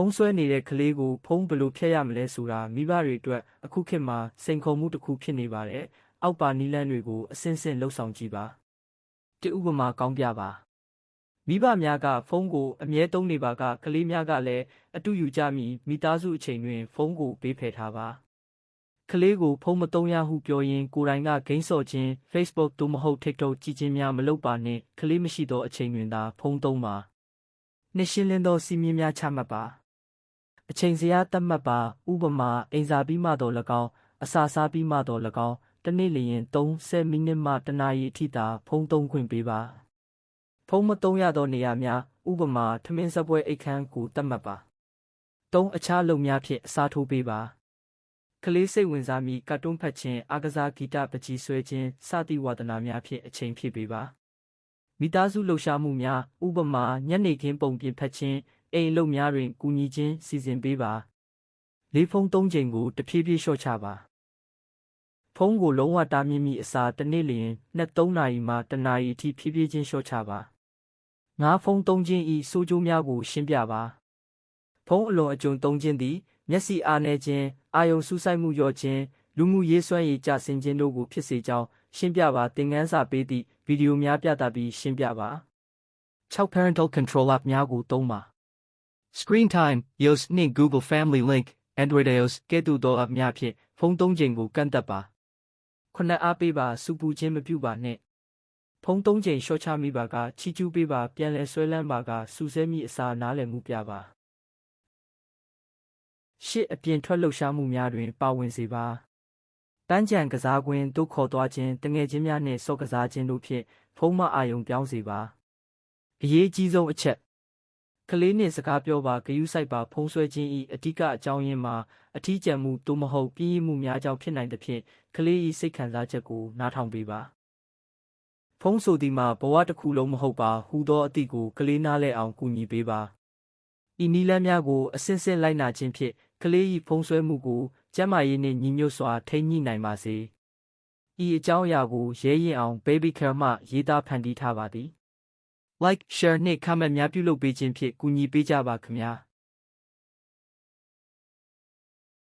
ုံးဆွဲနေတဲ့ကလေးကိုဖုံးဘယ်လိုဖျက်ရမလဲဆိုတာမိဘတွေအတွက်အခုခေတ်မှာစိန်ခေါ်မှုတစ်ခုဖြစ်နေပါတယ်။အောက်ပါနီလန်းတွေကိုအစင်းစင်းလှုပ်ဆောင်ကြည့်ပါ။တဥပမာကောင်းပြပါ။မိဘများကဖုန်းကိုအမြဲသုံးနေပါကကလေးများကလည်းအတူယူကြမည်မိသားစုအချိန်တွင်ဖုန်းကိုပေးဖယ်ထားပါ။ကလေးကိုဖုန်းမသုံးရဟုပြောရင်ကိုယ်တိုင်ကဂိမ်းဆော့ခြင်း Facebook သို့မဟုတ် TikTok ကြည့်ခြင်းများမလုပ်ပါနှင့်ကလေးမရှိသောအချိန်တွင်သာဖုန်းသုံးပါ။နှစ်ရှင်းလင်းသောစီမင်းများချမှတ်ပါ။ အချိန်စရာသတ်မှတ်ပါဥပမာအိမ်စာပြီးမှတော့၎င်းအစာစားပြီးမှတော့၎င်းတစ်နေ့လျင်30မိနစ်မှတစ်နာရီအထိသာဖုန်းသုံးခွင့်ပေးပါဖုန်းမသုံးရသောနေရာများဥပမာထမင်းစပွဲအိတ်ခမ်းကိုသတ်မှတ်ပါသုံးအခြားလုပ်များဖြင့်အစားထိုးပေးပါကလေးစိတ်ဝင်စားမိကာတွန်းဖတ်ခြင်းအားကစားဂီတပကြီးဆွဲခြင်းစသည့်ဝါသနာများဖြင့်အချိန်ဖြည့်ပေးပါမိသားစုလှူရှားမှုများဥပမာညနေခင်းပုံပြင်ဖတ်ခြင်း အိမ်အလုပ်များတွင်ကူညီခြင်းစီစဉ်ပေးပါလေးဖုန်းသုံးချိန်ကိုတဖြည်းဖြည်းလျှော့ချပါဖုန်းကိုလုံးဝတားမြစ်မိအစားတစ်နေ့လျင်2-3နာရီမှ1နာရီအထိဖြည်းဖြည်းချင်းလျှော့ချပါငါးဖုန်းသုံးခြင်းဤဆိုးကျိုးများကိုရှင်းပြပါဖုန်းအလွန်အကျွံသုံးခြင်းသည်မျက်စိအားနည်းခြင်းအာယုံစူးစိုက်မှုလျော့ခြင်းလူမှုရေးစွမ်းရည်ကျဆင်းခြင်းတို့ကိုဖြစ်စေကြောင်းရှင်းပြပါသင်ခန်းစာပေးသည့်ဗီဒီယိုများပြသပြီးရှင်းပြပါ6 Parental Control App များကိုသုံးပါ Screen Time iOS နှင့် Google Family Link Android iOS ကဲ့သို့သော app များဖြင့်ဖုန်းသုံးချိန်ကိုကန့်သတ်ပါခုနအားပေးပါစူပူခြင်းမပြုပါနဲ့ဖုန်းသုံးချိန်ရှော့ချမိပါကချီကျူးပေးပါပြန်လဲဆွဲလန်းပါကစူဆဲမိအစာနားလည်မှုပြပါရှစ်အပြင်ထွက်လှုပ်ရှားမှုများတွင် ပါဝင်စေပါတန်းကြံကစားကွင်းတို့ခေါ်သွားခြင်းတငယ်ချင်းများနှင့်စော့ကစားခြင်းတို့ဖြင့်ဖုံးမအာယုံပြောင်းစေပါအရေးအကြီးဆုံးအချက် ကလေးနှင့်စကားပြောပါဂယုစိုက်ပါဖုံးဆွဲခြင်းဤအဓိကအကြောင်းရင်းမှာအထီးကျန်မှုသို့မဟုတ်ပြင်းရမှုများကြောင့်ဖြစ်နိုင်သဖြင့်ကလေးဤစိတ်ခံစားချက်ကိုနားထောင်ပေးပါဖုံးဆိုသည်မှာဘဝတစ်ခုလုံးမဟုတ်ပါဟူသောအသည့်ကိုကလေးနားလဲအောင်ကူညီပေးပါဤနီလန်းများကိုအစင်းစင်းလိုက်နာခြင်းဖြင့်ကလေးဤဖုံးဆွဲမှုကိုကျန်းမာရေးနှင့်ညီညွတ်စွာထိန်းညှိနိုင်ပါစေဤအကြောင်းအရာကိုရဲရင်အောင် Baby Care မှရေးသားဖန်တီးထားပါသည် like share နှင့် comment များပြုလုပ်ပေးခြင်းဖြင့်ကူညီပေးကြပါခင်ဗျာ